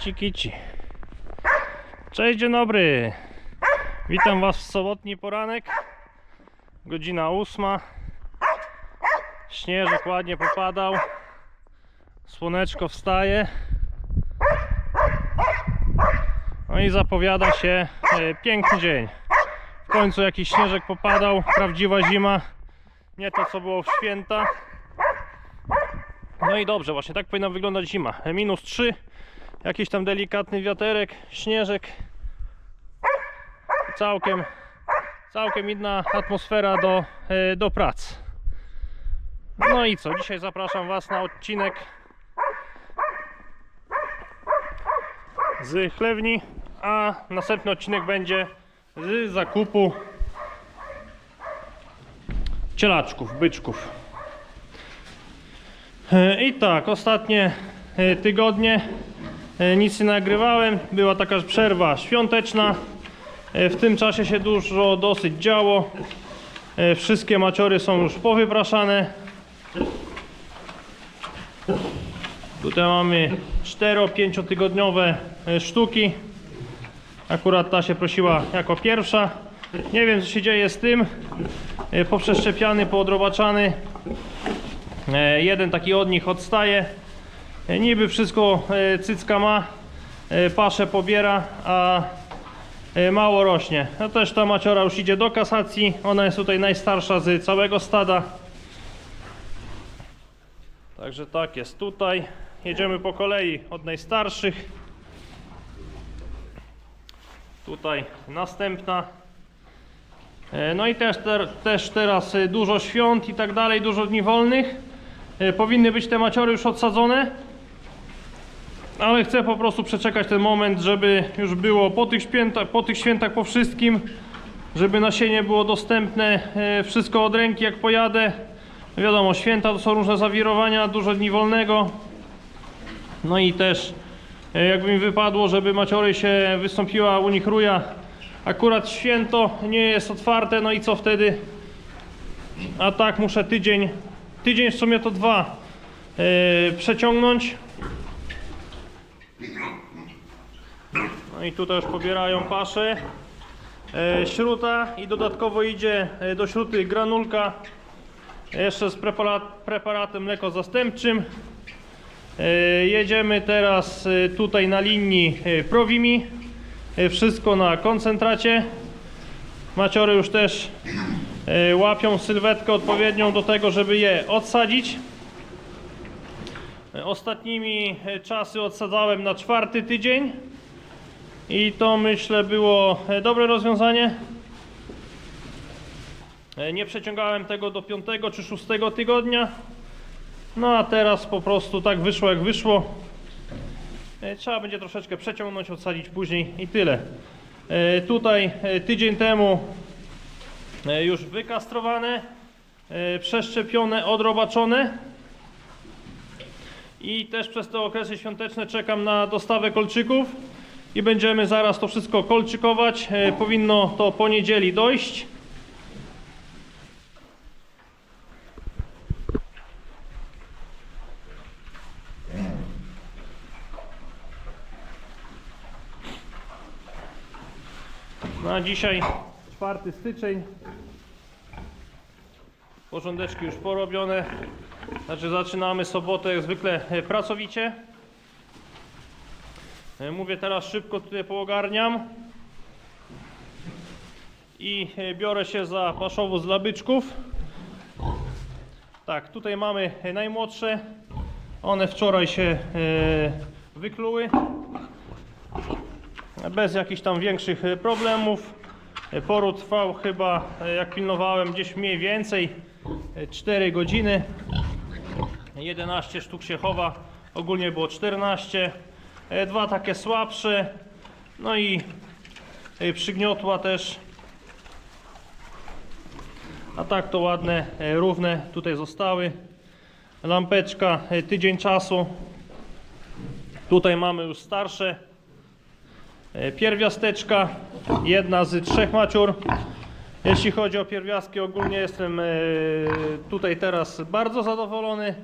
Kici, kici. Cześć, dzień dobry. Witam Was w sobotni poranek. Godzina ósma. Śnieżek ładnie popadał. Słoneczko wstaje. No i zapowiada się e, piękny dzień. W końcu jakiś śnieżek popadał. Prawdziwa zima. Nie to co było w święta. No i dobrze, właśnie tak powinna wyglądać zima. E, Minus 3 jakiś tam delikatny wiaterek, śnieżek. Całkiem, całkiem inna atmosfera do, e, do prac. No i co, dzisiaj zapraszam Was na odcinek z chlewni, a następny odcinek będzie z zakupu cielaczków, byczków. E, I tak, ostatnie e, tygodnie nic nie nagrywałem. Była taka przerwa świąteczna. E, W tym czasie się dużo dosyć działo. E, Wszystkie maciory są już powypraszane. Tutaj mamy 4-5 tygodniowe e, sztuki. Akurat ta się prosiła jako pierwsza. Nie wiem co się dzieje z tym. Poprzeszczepiany, poodrobaczany. Jeden taki od nich odstaje. Niby wszystko cycka ma, e, paszę pobiera, a mało rośnie. No też ta maciora już idzie do kasacji. Ona jest tutaj najstarsza z całego stada. Także tak jest tutaj. Jedziemy po kolei od najstarszych. Tutaj następna. E, No i też, ter, też teraz e, dużo świąt i tak dalej, dużo dni wolnych. E, Powinny być te maciory już odsadzone. Ale chcę po prostu przeczekać ten moment, żeby już było po tych, święta, po tych świętach, po wszystkim, żeby nasienie było dostępne, e, wszystko od ręki jak pojadę. Wiadomo, święta to są różne zawirowania, dużo dni wolnego. No i też e, jakby mi wypadło, żeby maciory się wystąpiła u nich ruja. Akurat święto nie jest otwarte, no i co wtedy? A tak muszę tydzień, tydzień w sumie to dwa e, przeciągnąć. No i tutaj już pobierają paszę. E, śruta i dodatkowo idzie e, do śruty granulka jeszcze z preparat, preparatem mleko zastępczym. E, jedziemy teraz tutaj na linii Provimi. Wszystko na koncentracie. Maciory już też łapią sylwetkę odpowiednią do tego, żeby je odsadzić. Ostatnimi czasy odsadzałem na czwarty tydzień i to myślę było e, dobre rozwiązanie. E, Nie przeciągałem tego do piątego czy szóstego tygodnia. No a teraz po prostu tak wyszło jak wyszło. E, Trzeba będzie troszeczkę przeciągnąć, odsadzić później i tyle. Tutaj tydzień temu już wykastrowane, przeszczepione, odrobaczone. I też przez te okresy świąteczne czekam na dostawę kolczyków i będziemy zaraz to wszystko kolczykować. E, Powinno to po niedzieli dojść. No a dzisiaj 4 styczeń. Porządeczki już porobione. Znaczy zaczynamy sobotę jak zwykle e, pracowicie. E, Mówię teraz szybko tutaj poogarniam. I e, biorę się za paszowóz dla byczków. Tak, tutaj mamy e, najmłodsze. One wczoraj się wykluły bez jakichś tam większych problemów. Poród trwał chyba, jak pilnowałem, gdzieś mniej więcej e, 4 godziny. 11 sztuk się chowa, ogólnie było 14. E, Dwa takie słabsze, no i e, przygniotła też A tak to ładne, e, równe tutaj zostały. Lampeczka, tydzień czasu. Tutaj mamy już starsze. Pierwiasteczka, jedna z trzech maciur. Jeśli chodzi o pierwiastki, ogólnie jestem tutaj teraz bardzo zadowolony.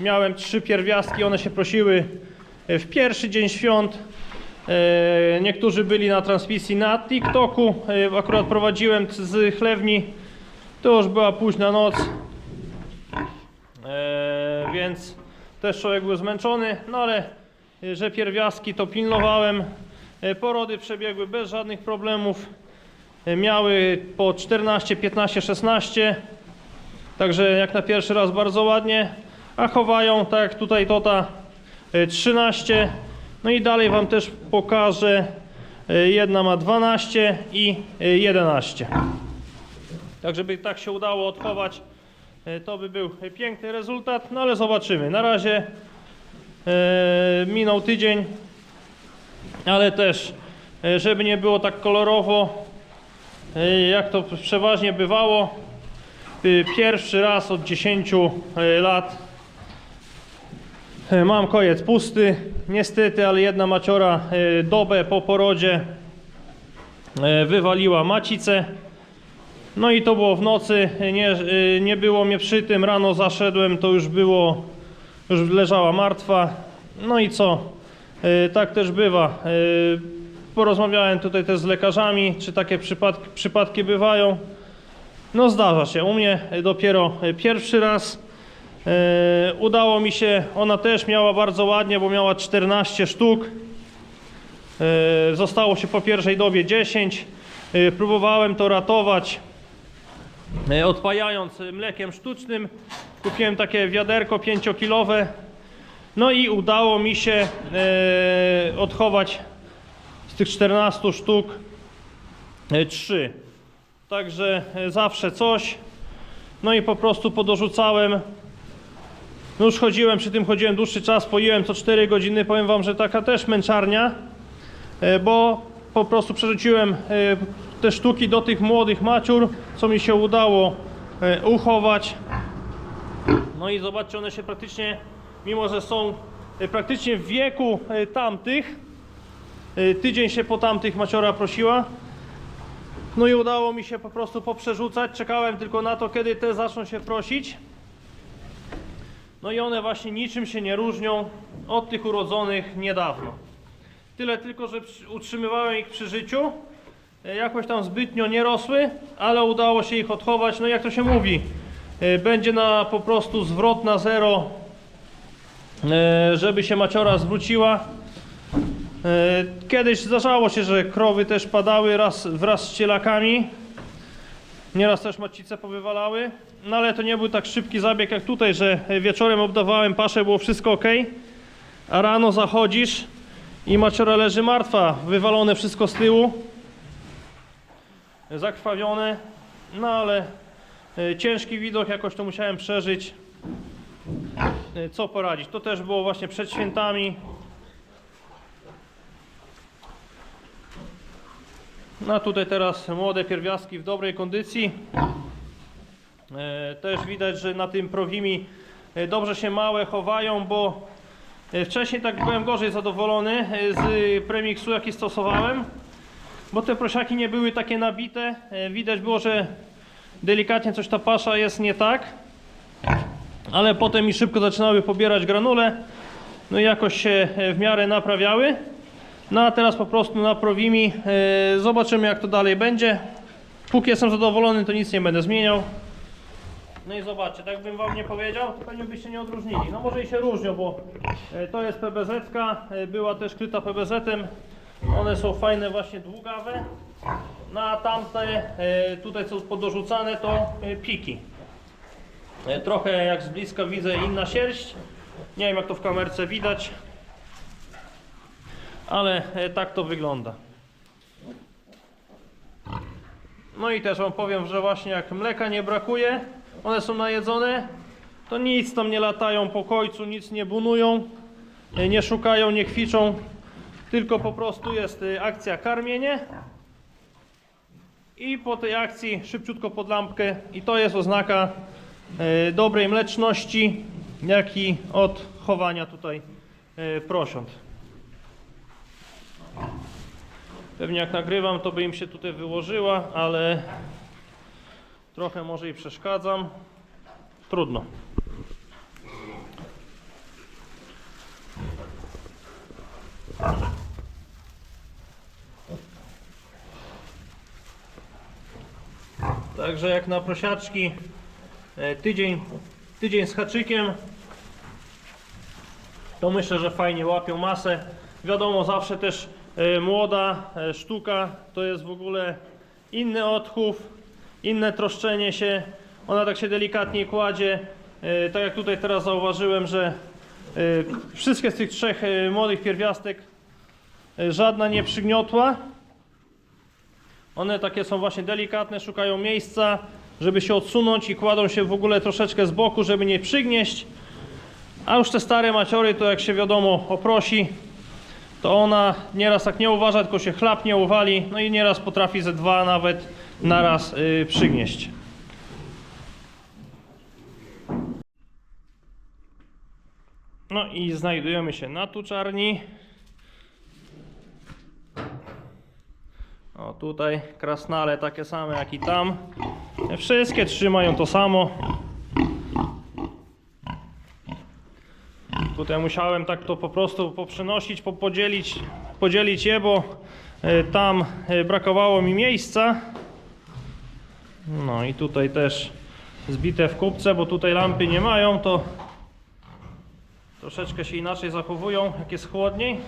Miałem trzy pierwiastki, one się prosiły w pierwszy dzień świąt. E, Niektórzy byli na transmisji na TikToku. E, Akurat prowadziłem z chlewni. To już była późna noc. E, więc też człowiek był zmęczony, no ale że pierwiastki to pilnowałem. Porody przebiegły bez żadnych problemów. Miały po 14, 15, 16. Także jak na pierwszy raz bardzo ładnie. A chowają, tak jak tutaj Tota, 13. No i dalej Wam też pokażę. E, Jedna ma 12 i e, 11. Tak, żeby tak się udało odchować, e, to by był piękny rezultat, no ale zobaczymy. Na razie e, minął tydzień, ale też, e, żeby nie było tak kolorowo, e, jak to przeważnie bywało, e, pierwszy raz od 10 e, lat e, mam kojec pusty, niestety, ale jedna maciora e, dobę po porodzie e, wywaliła macicę. No i to było w nocy, nie, nie było mnie przy tym, rano zaszedłem, to już było, już leżała martwa. No i co? Tak też bywa. Porozmawiałem tutaj też z lekarzami, czy takie przypadki, przypadki bywają. No zdarza się, u mnie dopiero pierwszy raz. Y, Udało mi się, ona też miała bardzo ładnie, bo miała 14 sztuk. Y, Zostało się po pierwszej dobie 10. Y, Próbowałem to ratować. E, odpajając mlekiem sztucznym. Kupiłem takie wiaderko 5-kilowe. No i udało mi się e, odchować z tych 14 sztuk 3. Także e, zawsze coś. No i po prostu podorzucałem. No już chodziłem, przy tym chodziłem dłuższy czas, poiłem co 4 godziny. Powiem Wam, że taka też męczarnia, e, bo po prostu przerzuciłem e, te sztuki do tych młodych maciur, co mi się udało e, uchować. No i zobaczcie, one się praktycznie, mimo że są praktycznie w wieku tamtych, tydzień się po tamtych maciora prosiła. No i udało mi się po prostu poprzerzucać. Czekałem tylko na to, kiedy te zaczną się prosić. No i one właśnie niczym się nie różnią od tych urodzonych niedawno. Tyle tylko, że utrzymywałem ich przy życiu. E, Jakoś tam zbytnio nie rosły, ale udało się ich odchować. No jak to się mówi, e, będzie na po prostu zwrot na zero, e, żeby się maciora zwróciła. Kiedyś zdarzało się, że krowy też padały raz wraz z cielakami. Nieraz też macice powywalały. No ale to nie był tak szybki zabieg jak tutaj, że wieczorem obdawałem paszę, było wszystko ok. A rano zachodzisz i maciora leży martwa, wywalone wszystko z tyłu. Zakrwawione. No ale e, ciężki widok, jakoś to musiałem przeżyć. E, Co poradzić? To też było właśnie przed świętami. No tutaj teraz młode pierwiastki w dobrej kondycji. E, Też widać, że na tym prowimi e, dobrze się małe chowają, bo e, wcześniej tak byłem gorzej zadowolony z premiksu jaki stosowałem, bo te prosiaki nie były takie nabite. Widać było, że delikatnie coś ta pasza jest nie tak, ale potem mi szybko zaczynały pobierać granule, no i jakoś się w miarę naprawiały. No a teraz po prostu na prowimi zobaczymy jak to dalej będzie. Póki jestem zadowolony, to nic nie będę zmieniał. No i zobaczcie, tak bym wam nie powiedział, to pewnie byście nie odróżnili. No może i się różnią, bo e, to jest PBZ, e, była też kryta PBZ-em. One są fajne, właśnie długawe. No a tamte, e, tutaj co podorzucane, to piki. Trochę jak z bliska widzę inna sierść. Nie wiem jak to w kamerce widać. Ale tak to wygląda. No i też wam powiem, że właśnie jak mleka nie brakuje, one są najedzone, to nic tam nie latają po końcu, nic nie bunują, e, nie szukają, nie kwiczą, tylko po prostu jest e, akcja karmienie. I po tej akcji szybciutko pod lampkę i to jest oznaka e, dobrej mleczności, jak i od chowania tutaj prosiąt. Pewnie jak nagrywam, to by im się tutaj wyłożyła, ale trochę może i przeszkadzam. Trudno. Także jak na prosiaczki e, tydzień, tydzień z haczykiem to myślę, że fajnie łapią masę. Wiadomo, zawsze też e, młoda e, sztuka to jest w ogóle inny odchów, inne troszczenie się. Ona tak się delikatnie kładzie. E, Tak jak tutaj teraz zauważyłem, że e, wszystkie z tych trzech e, młodych pierwiastek żadna nie przygniotła. One takie są właśnie delikatne, szukają miejsca, żeby się odsunąć i kładą się w ogóle troszeczkę z boku, żeby nie przygnieść. A już te stare maciory, to jak się wiadomo oprosi, to ona nieraz tak nie uważa, tylko się chlapnie, uwali, no i nieraz potrafi ze dwa nawet naraz yy, przygnieść. No i znajdujemy się na tuczarni. O tutaj krasnale takie same jak i tam. Wszystkie trzymają to samo. Tutaj musiałem tak to po prostu poprzenosić, po- podzielić, podzielić je, bo e, tam e, brakowało mi miejsca. No i tutaj też zbite w kupce, bo tutaj lampy nie mają, to troszeczkę się inaczej zachowują, jak jest chłodniej.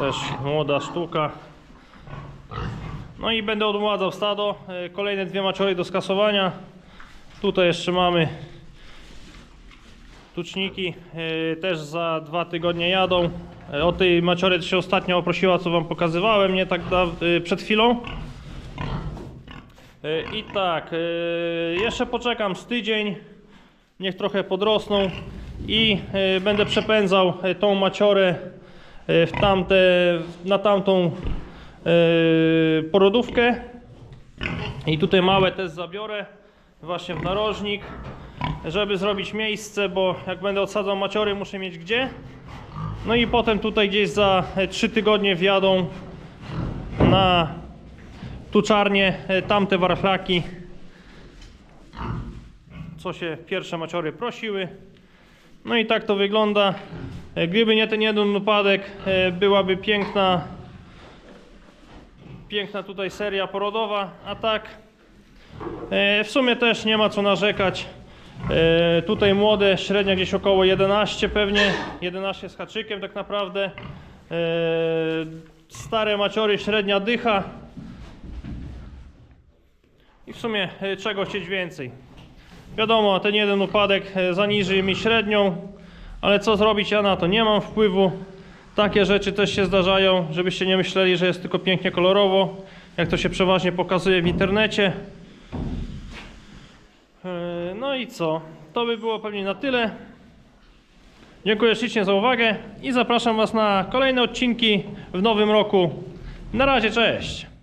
Też młoda sztuka. No i będę odmładzał stado. E, Kolejne dwie maczory do skasowania. Tutaj jeszcze mamy tuczniki. e, Też za dwa tygodnie jadą. E, O tej maciory się ostatnio oprosiła, co wam pokazywałem, nie tak przed chwilą. E, I tak, e, jeszcze poczekam z tydzień. Niech trochę podrosną i e, będę przepędzał tą maciorę w tamte, na tamtą porodówkę. I tutaj małe też zabiorę właśnie w narożnik, żeby zrobić miejsce, bo jak będę odsadzał maciory, muszę mieć gdzie. No i potem tutaj gdzieś za 3 tygodnie wjadą na tuczarnię e, tamte warchlaki, co się pierwsze maciory prosiły. No i tak to wygląda. E, Gdyby nie ten jeden upadek, e, byłaby piękna piękna tutaj seria porodowa, a tak w sumie też nie ma co narzekać. Tutaj młode, średnia gdzieś około 11 pewnie, 11 z haczykiem tak naprawdę. Stare maciory, średnia dycha. W sumie e, czego chcieć więcej. Wiadomo, ten jeden upadek e, zaniży mi średnią, ale co zrobić, ja na to nie mam wpływu. Takie rzeczy też się zdarzają, żebyście nie myśleli, że jest tylko pięknie kolorowo, jak to się przeważnie pokazuje w internecie. E, No i co? To by było pewnie na tyle. Dziękuję ślicznie za uwagę i zapraszam Was na kolejne odcinki w nowym roku. Na razie, cześć!